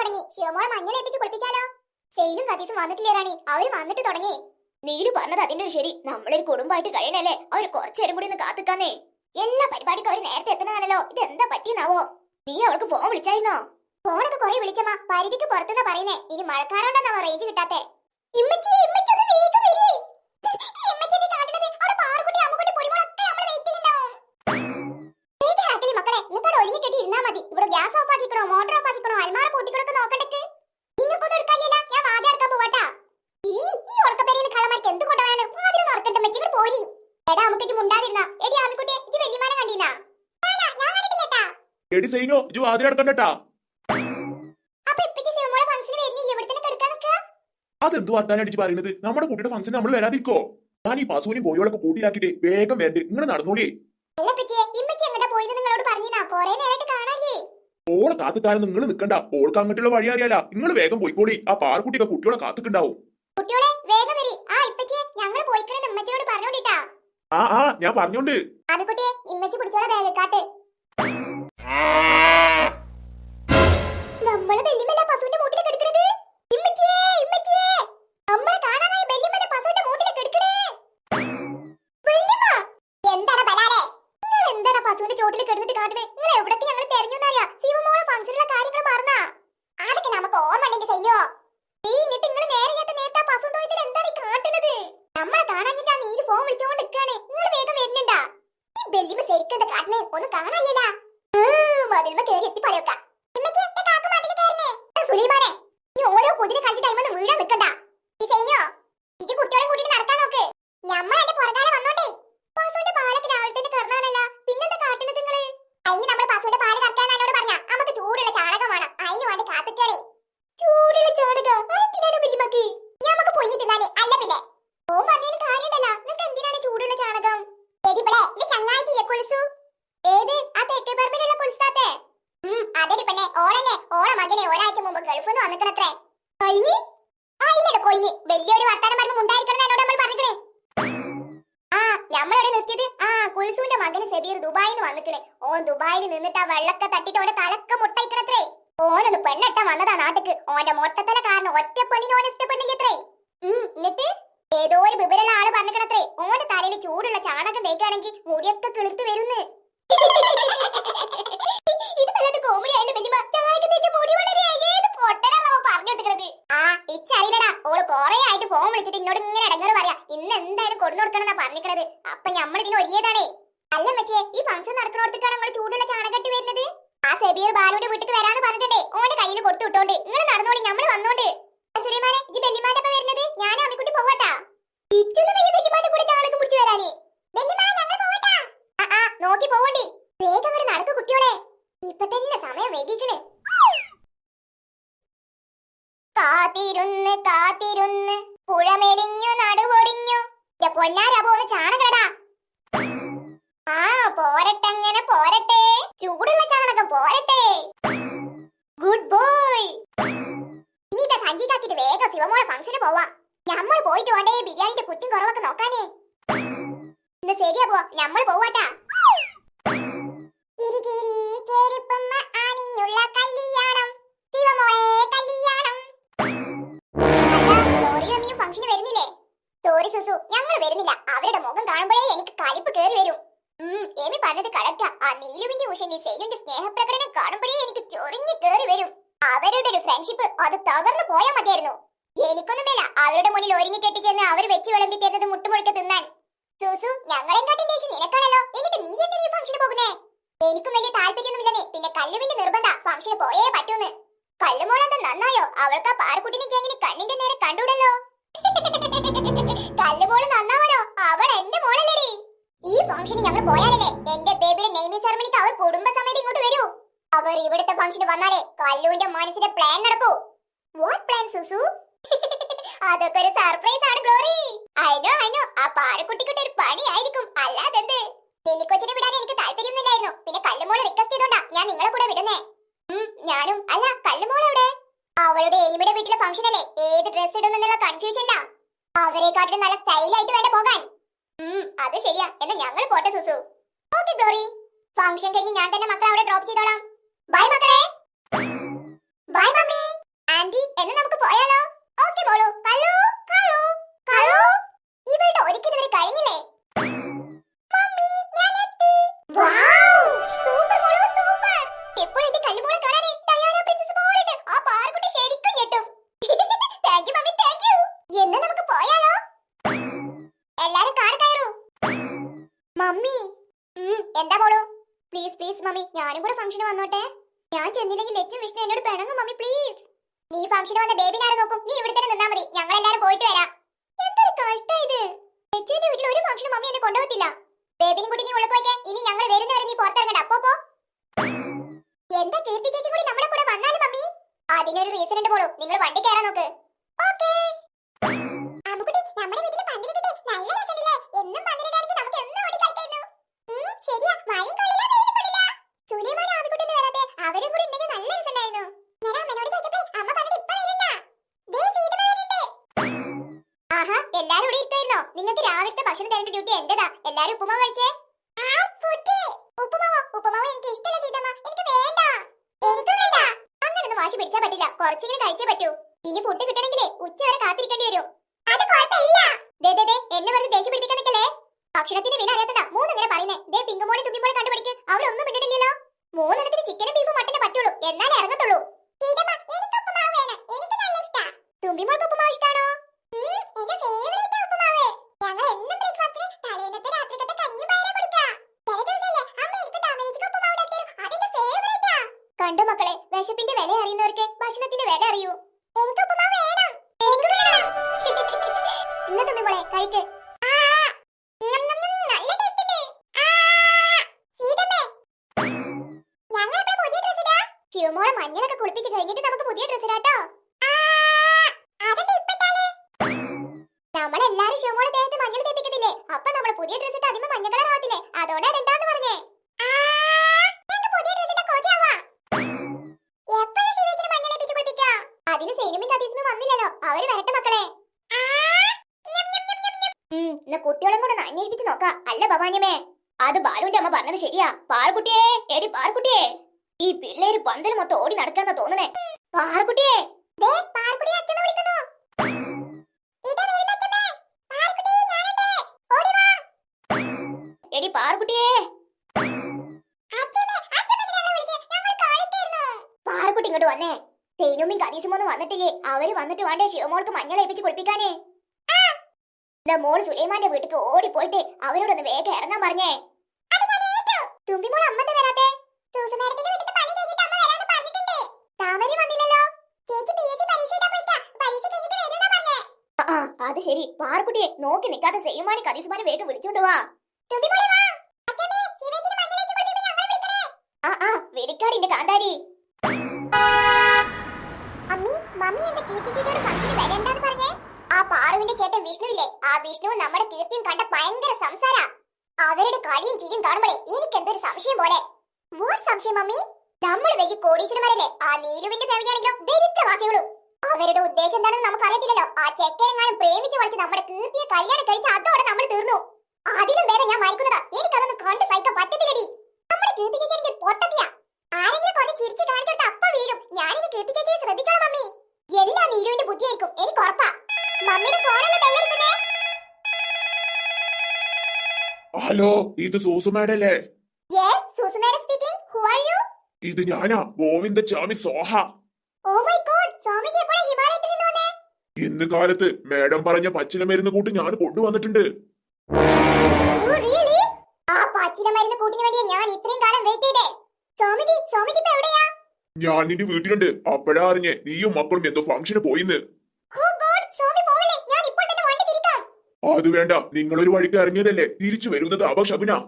തുടങ്ങി. ശിവമോളെ മഞ്ഞൾ ഏൽപ്പിച്ച് കുളിപ്പിച്ചാലോ? സെയിനും കതീസും വന്നിട്ടില്ലേ റാണി? അവർ വന്നിട്ട് തുടങ്ങി. നീലു പറഞ്ഞത് അതിന്റെ ഒരു ശരി. നമ്മളൊരു കുടുംബമായിട്ട് കഴിയണല്ലേ? അവർ കുറച്ചേരും കൂടി ഒന്ന് കാത്തിക്കാന്നേ. എല്ലാ പരിപാടിക്കും അവർ നേരത്തെ എത്തുന്നതാണല്ലോ. ഇത് എന്താ പറ്റിയെന്നാവോ? നീ അവൾക്ക് ഫോൺ വിളിച്ചായിരുന്നോ? ഫോണൊക്കെ കുറെ വിളിച്ചമ്മ. പരിധിക്ക് പുറത്തുനിന്ന് പറയുന്നേ. ഇനി മഴക്കാരോണ്ടെന്നാ റേഞ്ച് കിട്ടാത്തെ? ഇമ്മച്ചി വേഗം നീ അവിടെ ബേജാറാക്കലി മക്കളെ. കെട്ടി ഇരുന്നാ മതി. ഇവിടെ ഗ്യാസ് ഓഫ് ആക്കിക്കണോ മോട്ടോർ ഓഫ് ആക്കിക്കണോ നോക്കണ്ടക്ക്? നിങ്ങൾക്കൊന്നും എടുക്കാനില്ല ഞാൻ വാതി അടക്കാൻ പോവാട്ടാ. ഈ ഈ ഉറക്കപ്പേരിന്ന് കള്ളമാർക്ക് എന്ത് കൊണ്ടാണ് വാതിൽ ഉറക്കട്ടെ മെച്ചിങ്ങോട്ട് പോരി. എടാ അമ്മയ്ക്ക് മുണ്ടാതിരുന്ന. എടി ആമിക്കുട്ടി ഇജ്ജ് വെല്ലിമാനം കണ്ടീനാ ഞാൻ കണ്ടിട്ടില്ലേട്ടാ എടി സൈനോ ഇജു വാതിലടക്കണ്ടട്ടാ അടക്കണ്ടട്ടാ അതെന്ത് വർത്താനം അടിച്ച് പറയുന്നത്? നമ്മുടെ കുട്ടിയുടെ ഫംഗ്ഷൻ നമ്മൾ വരാതിരിക്കോ? ഞാൻ ഈ പശുവിനും പോയോളൊക്കെ കൂട്ടിലാക്കിട്ട് വേഗം വരണ്ട്. ഇങ്ങനെ നടന്നോളേ ഓളെ കാത്തുക്കാരൻ നിങ്ങൾ നിക്കണ്ട. ഓൾക്ക് അങ്ങോട്ടുള്ള വഴി അറിയാല. നിങ്ങൾ വേഗം പോയിക്കോളി ആ പാറക്കുട്ടിയൊക്കെ കുട്ടികളെ കാത്തുക്കുണ്ടാവും ആ ആ ഞാൻ പറഞ്ഞോണ്ട്. ആമിക്കുട്ടിയെ ഇമ്മച്ചി പിടിച്ചോളെ ബാഗക്കാട്ട് ശരിക്കും കാട്ടിന്? ഒന്ന് കാണാനില്ല മതിൽമ കേറി എത്തി പഴയൊക്ക സുലൈമാനെ നീ ഓരോ കുതിര കളിച്ച ടൈമൊന്നും വീടാൻ നിൽക്കണ്ട ഈ സൈന്യോ ഇജ്ജ് കുട്ടികളെ കൂട്ടിട്ട് നടക്കാൻ നോക്ക് ഞമ്മൾ എന്റെ പുറകാലെ വന്നോട്ടെ പാസുവിന്റെ പാലൊക്കെ രാവിലെ തന്നെ കറന്നാണല്ല പിന്നെന്താ കാട്ടുന്നത് നിങ്ങൾ അതിന് നമ്മൾ പാസുവിന്റെ പാൽ കറക്കാൻ എന്നോട് പറഞ്ഞ നമുക്ക് ചൂടുള്ള ചാണകം വേണം അതിന് വേണ്ടി കാത്തിക്കണേ ചൂടുള്ള ചാണകം എന്തിനാണ് ബിജിമക്ക് ഞമ്മക്ക് പൊങ്ങി തിന്നാനേ അല്ല പിന്നെ ഓ പറഞ്ഞതിന് കാര്യമുണ്ടല്ലോ നിനക്ക് എന്തിനാണ് ചൂടുള്ള ചാണകം എടിപ്പളെ നീ ചങ്ങായിട്ടില്ലേ കുളിസു ഏത് ആ തെക്കേ പറമ്പിലുള്ള കുളിസാത്തെ ഉം അതെടി പെണ്ണെ ഓളന്നെ ഓളെ മകനെ ഒരാഴ്ച മുമ്പ് ഗൾഫിൽ നിന്ന് വന്നിക്കണത്രേ കൊയിനി? അയിനല്ല കൊയിനി. വലിയൊരു വർത്താനം പറഞ്ഞു ഉണ്ടായിരിക്കണം എന്നോട് നമ്മൾ പറഞ്ഞിക്കണേ ആ നമ്മളവിടെ നിർത്തിയത് ആ കുൽസുവിന്റെ മകന് സെബീർ ദുബായിൽ നിന്ന് വന്നിക്കണേ ഓൻ ദുബായിൽ നിന്നിട്ട് ആ വെള്ളക്കെ തട്ടിട്ട് ഓന്റെ തലക്ക മുട്ടയിക്കണത്രേ ഓനൊന്ന് പെണ്ണെട്ടാൻ വന്നതാ നാട്ടിക്ക്. ഓന്റെ മൊട്ടത്തല കാരണം ഒറ്റ പെണ്ണിന് ഓൻ ഇഷ്ടപ്പെട്ടില്ലത്രേ. ഉം എന്നിട്ട്? ഏതോ ഒരു വിവരമുള്ള ആൾ പറഞ്ഞിക്കണത്രേ ഓന്റെ തലയിൽ ചൂടുള്ള ചാണകം തേക്കാണെങ്കിൽ മുടിയൊക്കെ കിളിർത്ത് വരുന്ന്. ഇത് വല്ലാത്ത കോമഡി ആയാലും വലിയ ഇച്ചറിയില്ലടാ. ഓൾ കൊറേ ആയിട്ട് ഫോൺ വിളിച്ചിട്ട് എന്നോട് ഇങ്ങനെ ഇടങ്ങാറ് പറയാ. ഇന്ന് എന്തായാലും കൊടുന്നു കൊടുക്കണമെന്നാ പറഞ്ഞിക്കണത്. അപ്പൊ നമ്മൾ ഇതിന് ഒരുങ്ങിയതാണേ. അല്ല മച്ചേ ഈ ഫംഗ്ഷൻ നടക്കണോടത്തേക്കാണ് നമ്മൾ ചൂടുള്ള ചാണകട്ടി വരുന്നത്? ആ സെബീർ ബാലുവിന്റെ വീട്ടിൽ വരാന്ന് പറഞ്ഞിട്ടുണ്ടേ. ഓന്റെ കയ്യിൽ കൊടുത്തു വിട്ടോണ്ട്. ഇങ്ങനെ നടന്നോളി നമ്മൾ വന്നോണ്ട്. സുലൈമാനെ ഇത് ബെല്ലിമാന്റെ വരുന്നത്? ഞാൻ അമ്മിക്കുട്ടി പോവട്ടാ. ഇച്ചൊന്നും ബെല്ലിമാന്റെ കൂടെ ചാണകം പിടിച്ചു വരാന്. ബെല്ലിമാ ഞങ്ങൾ പോവട്ടാ. ആ നോക്കി പോവണ്ടി. വേഗം ഒരു നടക്കു കുട്ടിയോളെ. ഇപ്പൊ തന്നെ സമയം വൈകിക്കണ്. കാത്തിരുന്ന് കാത്തിരുന്ന് പുഴമെലിഞ്ഞു നടുപൊടിഞ്ഞു. എന്റെ പൊന്നാരാ പോന്ന് ചാണകടാ ആ പോരട്ടെ അങ്ങനെ പോരട്ടെ. ചൂടുള്ള ചാണകം പോരട്ടെ. Good boy. ഇനി ഇതാ സഞ്ചിതാക്കിട്ട് വേഗം ശിവമോളെ ഫംഗ്ഷന് പോവാ. നമ്മൾ പോയിട്ട് വേണ്ടേ ബിരിയാണിന്റെ കുറ്റും കുറവൊക്കെ നോക്കാനേ. ശരിയാ പോവാ. നമ്മൾ പോവാട്ടാ. കിരി ചെരുപ്പമ്മ സുസു ഞങ്ങൾ വരുന്നില്ല. അവരുടെ മുഖം കാണുമ്പോഴേ എനിക്ക് കലിപ്പ് കയറി വരും. എമി പറഞ്ഞത് കറക്റ്റാ ആ. നീലുവിന്റെ ഉഷന്റെ സെയിലിന്റെ സ്നേഹപ്രകടനം കാണുമ്പോഴേ എനിക്ക് ചൊറിഞ്ഞു കയറി വരും. അവരുടെ ഒരു ഫ്രണ്ട്ഷിപ്പ് അത് തകർന്നു പോയാൽ മതിയായിരുന്നു. എനിക്കൊന്നും വേല അവരുടെ മുന്നിൽ ഒരുങ്ങി കെട്ടിച്ചെന്ന് അവർ വെച്ച് വിളമ്പി തരുന്നത് മുട്ടുമുഴുക്ക തിന്നാൻ. സുസു ഞങ്ങളെ കാട്ടും ദേഷ്യം നിനക്കാണല്ലോ. എന്നിട്ട് നീ എന്തിനാ ഈ ഫംഗ്ഷന് പോകുന്നേ? എനിക്കും വലിയ താല്പര്യമൊന്നുമില്ലെന്നേ. പിന്നെ കല്ലുവിന്റെ നിർബന്ധ ഫംഗ്ഷന് പോയേ പറ്റൂന്ന്. കല്ലുമോളെന്താ നന്നായോ? അവൾക്ക് ആ പാറക്കുട്ടിനെ എങ്ങനെ കണ്ണിന്റെ നേരെ കണ്ടൂടല്ലോ കല്ലുമോൾ നന്നാവനോ അവൾ എന്റെ മോളല്ലേടി ഈ ഫംഗ്ഷന് ഞങ്ങൾ പോയാലല്ലേ എന്റെ ബേബിയുടെ നെയ്മിംഗ് സെറമണിക്ക് അവർ കുടുംബസമേതം ഇങ്ങോട്ട് വരൂ അവർ ഇവിടുത്തെ ഫംഗ്ഷന് വന്നാലേ കല്ലുവിന്റെ മനസ്സിന്റെ പ്ലാൻ നടക്കൂ. What plan സുസു? അതൊക്കെ ഒരു സർപ്രൈസ് ആണ് ഗ്ലോറി. ഐ നോ ആ പാറക്കുട്ടിക്കുട്ടി ഒരു പണി പണിയായിരിക്കും. അല്ലാതെന്ത്? ലില്ലിക്കൊച്ചിനെ വിടാൻ എനിക്ക് താല്പര്യമൊന്നുമില്ലായിരുന്നു. പിന്നെ കല്ലുമോളെ റിക്വസ്റ്റ് ചെയ്തോണ്ടാ ഞാൻ നിങ്ങളെ കൂടെ വിടുന്നേ. ഞാനും അല്ല കല്ലുമോൾ എവിടെ? അവളുടെ എനിമിയുടെ വീട്ടിലെ ഫംഗ്ഷൻ അല്ലേ? ഏത് ഡ്രസ് ഇടുന്നെന്നുള്ള കൺഫ്യൂഷനില്ല അവരെക്കാട്ടിലും നല്ല സ്റ്റൈലായിട്ട് വേണ്ട പോകാൻ. അത് ശരിയാ. എന്നാ ഞങ്ങൾ പോട്ടെ സുസു. Okay glory. ഫംഗ്ഷൻ കഴിഞ്ഞ് ഞാൻ തന്നെ മക്കളെ അവിടെ ഡ്രോപ്പ് ചെയ്തോളാം. ബൈ മക്കളെ. Bye mummy. ആന്റി എന്നെ നമുക്ക് പോയാലോ? ഓക്കെ മോളു. കല്ലു കല്ലു കല്ലു ഇവളുടെ ഒരുക്കിയത് വരെ കഴിഞ്ഞില്ലേ? മമ്മി ഞാൻ എത്തി. സൂപ്പർ സൂപ്പർ കാണാനേ പ്രിൻസസ് ആ ശരിക്കും മമ്മി നമുക്ക് പോയാലോ? കാർ മമ്മി എന്താ മോളു? പ്ലീസ് പ്ലീസ് മമ്മി ഞാനും കൂടെ ഫംഗ്ഷന് വന്നോട്ടെ. ഞാൻ ചെന്നില്ലെങ്കിൽ ലച്ചും വിഷ്ണു എന്നോട് പിണങ്ങും മമ്മി പ്ലീസ് നീ ഫംഗ്ഷന് വന്ന ബേബിനെ ആരെ നോക്കും. നീ ഇവിടെ തന്നെ നിന്നാ മതി. ഞങ്ങൾ എല്ലാരും പോയിട്ട് വരാം. എന്തൊരു കഷ്ട ഇത്. ലച്ചുവിന്റെ വീട്ടിൽ ഒരു ഫംഗ്ഷനും മമ്മി എന്നെ കൊണ്ടുപോകത്തില്ല. ബേബിനും കൂടി നീ ഉള്ളു പോയിക്കേ. ഇനി ഞങ്ങൾ വരുന്ന വരെ നീ പുറത്തിറങ്ങണ്ട. അപ്പോ പോ. എന്താ കീർത്തി ചേച്ചി കൂടി നമ്മുടെ കൂടെ വന്നാലും മമ്മി? അതിനൊരു റീസൺ ഉണ്ട് പോളൂ നിങ്ങൾ വണ്ടി കയറാൻ നോക്ക്. ആഹാ എല്ലാരും ഇവിടെ ഇരിക്കായിരുന്നോ നിങ്ങൾക്ക് രാവിലത്തെ ഭക്ഷണം തരേണ്ട ഡ്യൂട്ടി എന്റേതാ. എല്ലാരും ഉപ്പുമാവ് കഴിച്ചേ. ഉപ്പുമാവോ? ഉപ്പുമാവ് എനിക്ക് ഇഷ്ടമല്ല സീതമ്മ. എനിക്ക് വേണ്ട. എനിക്കും വേണ്ട. അങ്ങനൊന്നും വാശി പിടിച്ചാ പറ്റില്ല. കുറച്ചെങ്കിലും കഴിച്ചേ പറ്റൂ. ഇനി ഫുഡ് കിട്ടണമെങ്കിലേ ഉച്ച വരെ കാത്തിരിക്കേണ്ടി വരും. അത് കുഴപ്പമില്ല. ദേ ദേ എന്നെ വെറുതെ ദേഷ്യം പിടിപ്പിക്കാൻ നിൽക്കല്ലേ? ഭക്ഷണത്തിന്റെ വില അറിയാത്തതാ മൂന്നിങ്ങനെ പറയുന്നേ. ദേ പിങ്കുമോളെ തുമ്പിമോളെ കണ്ടുപിടിക്ക്. അവരൊന്നും മിണ്ടിട്ടില്ലല്ലോ മൂന്നെണ്ണത്തിന് ചിക്കനും ബീഫും മട്ടനെ പറ്റുള്ളൂ. എന്നാലേ ഇറങ്ങത്തുള്ളൂ. കണ്ടു മക്കളെ വിശപ്പിന്റെ വില അറിയുന്നവർക്ക് ഭക്ഷണത്തിന്റെ വില അറിയൂ. എനിക്ക് ഉപ്പുമാവ് വേണം. എനിക്ക് വേണം. ഇന്ന് കഴിക്ക്. പുതിയ ഡ്രസ് ഇടാ? ശിവമോളെ മഞ്ഞളൊക്കെ കുളിപ്പിച്ച് കഴിഞ്ഞിട്ട് നമുക്ക് പുതിയ ഡ്രസ് ഇടാട്ടോ നമ്മളെല്ലാരും ശിവമോളെ ദേഹത്ത് മഞ്ഞൾ തേപ്പിക്കത്തില്ലേ? അപ്പൊ നമ്മൾ പുതിയ ഡ്രസ് ഇട്ട് അതിന് മഞ്ഞ കളർ ആവത്തില്ലേ? അതോടെ ഇണ്ടാന്ന് പറഞ്ഞേ അതിന് സൈനുമിൻ കതീസിനും വന്നില്ലല്ലോ അവർ വരട്ടെ മക്കളെ ഉം, എന്നാ കുട്ടികളെ കൊണ്ട് ഒന്ന് അന്വേഷിപ്പിച്ച് നോക്കാം. അല്ല ഭവാനിയമ്മേ. അത് ബാലുവിന്റെ അമ്മ പറഞ്ഞത് ശരിയാ. പാർക്കുട്ടിയെ എടി പാർക്കുട്ടിയെ ഈ പിള്ളേര് പന്തൽ മൊത്തം ഓടി നടക്കാന്നാ തോന്നണേ. പാർക്കുട്ടിയെ എടി പാർക്കുട്ടിയെ പാർക്കുട്ടി ഇങ്ങോട്ട് വന്നേ. തേനുമ്മിയും കനീസും ഒന്നും വന്നിട്ടില്ലേ. അവർ വന്നിട്ട് വേണ്ടേ ശിവമോൾക്ക് മഞ്ഞൾ ഏൽപ്പിച്ച് കുളിപ്പിക്കാനേ. ദാ മോൾ സുലൈമാന്റെ വീട്ടിക്ക് ഓടിപ്പോയിട്ട് അവരോടൊന്ന് വേഗം ഇറങ്ങാൻ പറഞ്ഞേ. വരാത്തെ? വീട്ടിൽ പണി കഴിഞ്ഞിട്ട് അമ്മ പോയിട്ടാ. ആ അത് ശരി. പാർക്കുട്ടിയെ നോക്കി നിൽക്കാതെ സെയ്യുമാനി കനീസുമാനെ വേഗം വിളിച്ചോണ്ട് വാ. ആ ആ വിളിക്കാടിന്റെ കാന്താരി. അമ്മി മമ്മി എന്താ കീർത്തി ചേച്ചിയുടെ ഫംഗ്ഷന് വരേണ്ടെന്ന് പറഞ്ഞേ ആ പാറുവിന്റെ ചേട്ടൻ വിഷ്ണു ഇല്ലേ ആ വിഷ്ണു നമ്മുടെ കീർത്തിയും കണ്ട ഭയങ്കര സംസാര. അവരുടെ കളിയും ചിരിയും കാണുമ്പോഴേ എനിക്ക് എന്തൊരു സംശയം പോലെ. സംശയം മമ്മി? നമ്മൾ വലിയ കോടീശ്വരന്മാരല്ലേ? ആ നീലുവിന്റെ ഫാമിലിയാണെങ്കിലും ദരിദ്രവാസികളും അവരുടെ ഉദ്ദേശം എന്താണെന്ന് നമുക്ക് അറിയത്തില്ലല്ലോ ആ ചെക്കനെങ്ങാനും പ്രേമിച്ച് പഠിച്ച് നമ്മുടെ കീർത്തിയെ കല്യാണം കഴിച്ച് അതോടെ നമ്മൾ തീർന്നു. അതിലും വേറെ ഞാൻ മരിക്കുന്നതാ എനിക്കതൊന്നും കണ്ട് സഹിക്കാൻ പറ്റത്തില്ലടി നമ്മുടെ കീർത്തി ചേച്ചി എനിക്ക് പൊട്ടത്തിയാ ആരെങ്കിലും കുറച്ച് ചിരിച്ച് കാണിച്ചെടുത്ത് അപ്പ വീഴും ഞാനിനി കീർത്തി ചേച്ചിയെ ശ്രദ്ധിച്ചോളാം മമ്മി എല്ലാ നീലുവിന്റെ ബുദ്ധിയായിരിക്കും എനിക്ക് ഉറപ്പാ മമ്മിയുടെ ഫോണല്ലേ ബെല്ലടിക്കുന്നേ ഹലോ ഇത് സുസുമേഡ യു ഇത് ഞാനാ ഗോവിന്ദ ചാമി സോഹ. വന്നേ. ഇന്ന് കാലത്ത് മേഡം പറഞ്ഞ പച്ചില മരുന്ന് കൂട്ട് ഞാൻ കൊണ്ടുവന്നിട്ടുണ്ട്. ഞാൻ നിന്റെ വീട്ടിലുണ്ട്. അപ്പഴാ അറിഞ്ഞേ നീയും മക്കളും എന്തോ ഫംഗ്ഷന് പോയിന്ന് ഓ ഗോഡ് സ്വാമി പോവല്ലേ ഞാൻ ഇപ്പോൾ തന്നെ വണ്ടി തിരിക്കാം അത് വേണ്ട. നിങ്ങളൊരു വഴിക്ക് ഇറങ്ങിയതല്ലേ? തിരിച്ചു വരുന്നത് അപശകുന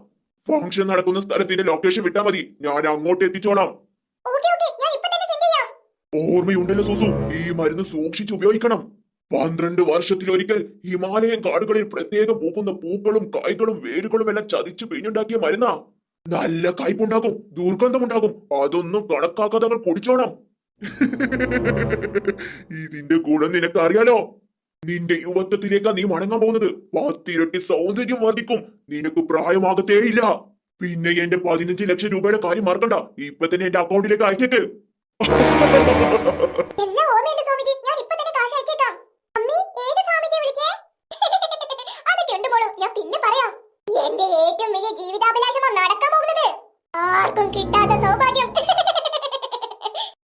ഫംഗ്ഷൻ നടക്കുന്ന സ്ഥലത്തിന്റെ ലൊക്കേഷൻ വിട്ടാ മതി. ഞാൻ അങ്ങോട്ട് എത്തിച്ചോളാം. ഓർമ്മയുണ്ടല്ലോ സുസു. ഈ മരുന്ന് സൂക്ഷിച്ചു ഉപയോഗിക്കണം. പന്ത്രണ്ട് വർഷത്തിലൊരിക്കൽ ഹിമാലയൻ കാടുകളിൽ പ്രത്യേകം പൂക്കുന്ന പൂക്കളും കായ്കളും വേരുകളും എല്ലാം ചതിച്ച് പിഴിഞ്ഞുണ്ടാക്കിയ മരുന്നാ. നല്ല കയ്പുണ്ടാകും. ദുർഗന്ധമുണ്ടാകും. അതൊന്നും കണക്കാക്കാതെ കുടിച്ചോണം. ഇതിന്റെ ഗുണം നിനക്കറിയാലോ? നിന്റെ യുവത്വത്തിലേക്കാ നീ മടങ്ങാൻ പോകുന്നത്. പത്തിരട്ടി സൗന്ദര്യം വർദ്ധിക്കും. നിനക്ക് പ്രായമാകത്തേയില്ല. പിന്നെ എന്റെ പതിനഞ്ച് ലക്ഷം രൂപയുടെ കാര്യം മറക്കണ്ട. ഇപ്പൊ തന്നെ എന്റെ അക്കൗണ്ടിലേക്ക് എന്റെ ഏറ്റവും വലിയ ജീവിതാഭിലാഷമാണ് നടക്കാൻ പോകുന്നത്? ആർക്കും കിട്ടാത്ത സൗഭാഗ്യം.